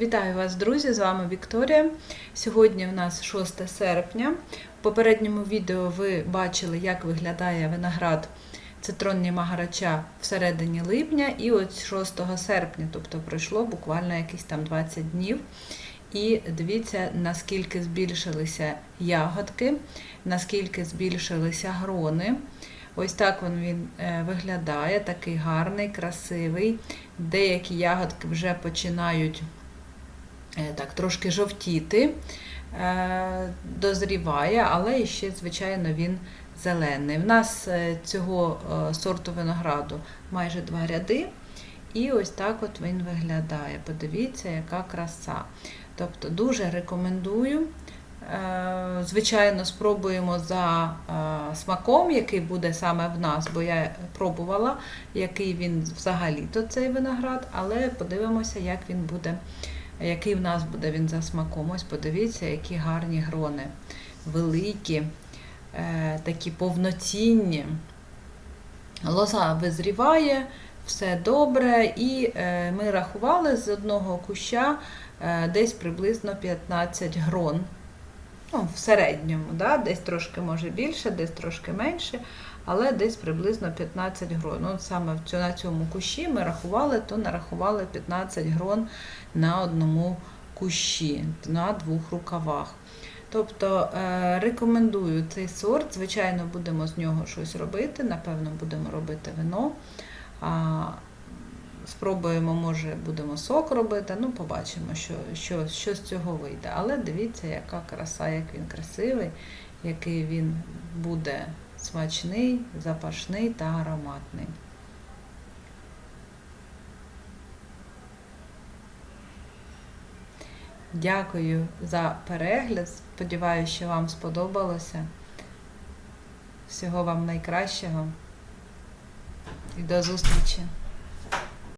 Вітаю вас, друзі! З вами Вікторія. Сьогодні в нас 6 серпня. В попередньому відео ви бачили, як виглядає виноград цитронні магарача всередині липня, і от 6 серпня, тобто пройшло буквально якісь там 20 днів. І дивіться, наскільки збільшилися ягодки, наскільки збільшилися грони. Ось так він, він е, виглядає, такий гарний, красивий. Деякі ягодки вже починають так, трошки жовтіти, е, дозріває, але ще, звичайно, він зелений. В нас е, цього е, сорту винограду майже два ряди. І ось так от він виглядає. Подивіться, яка краса. Тобто дуже рекомендую. Е, Звичайно, спробуємо за е, смаком, який буде саме в нас, бо я пробувала, який він взагалі-то цей виноград, але подивимося, як він буде, який в нас буде він за смаком. Ось подивіться, які гарні грони, великі, е, такі повноцінні. Лоза визріває, все добре, і е, ми рахували з одного куща е, десь приблизно 15 грон. Ну, в середньому, да? десь трошки може більше, десь трошки менше, але десь приблизно 15 грон. Ну, от саме в цю- на цьому кущі ми рахували, то нарахували 15 грон на одному кущі, на двох рукавах. Тобто е, рекомендую цей сорт. Звичайно, будемо з нього щось робити. Напевно, будемо робити вино. Спробуємо, може, будемо сок робити. Ну, побачимо, що, що, що з цього вийде. Але дивіться, яка краса, як він красивий, який він буде смачний, запашний та ароматний. Дякую за перегляд. Сподіваюся, що вам сподобалося. Всього вам найкращого і до зустрічі!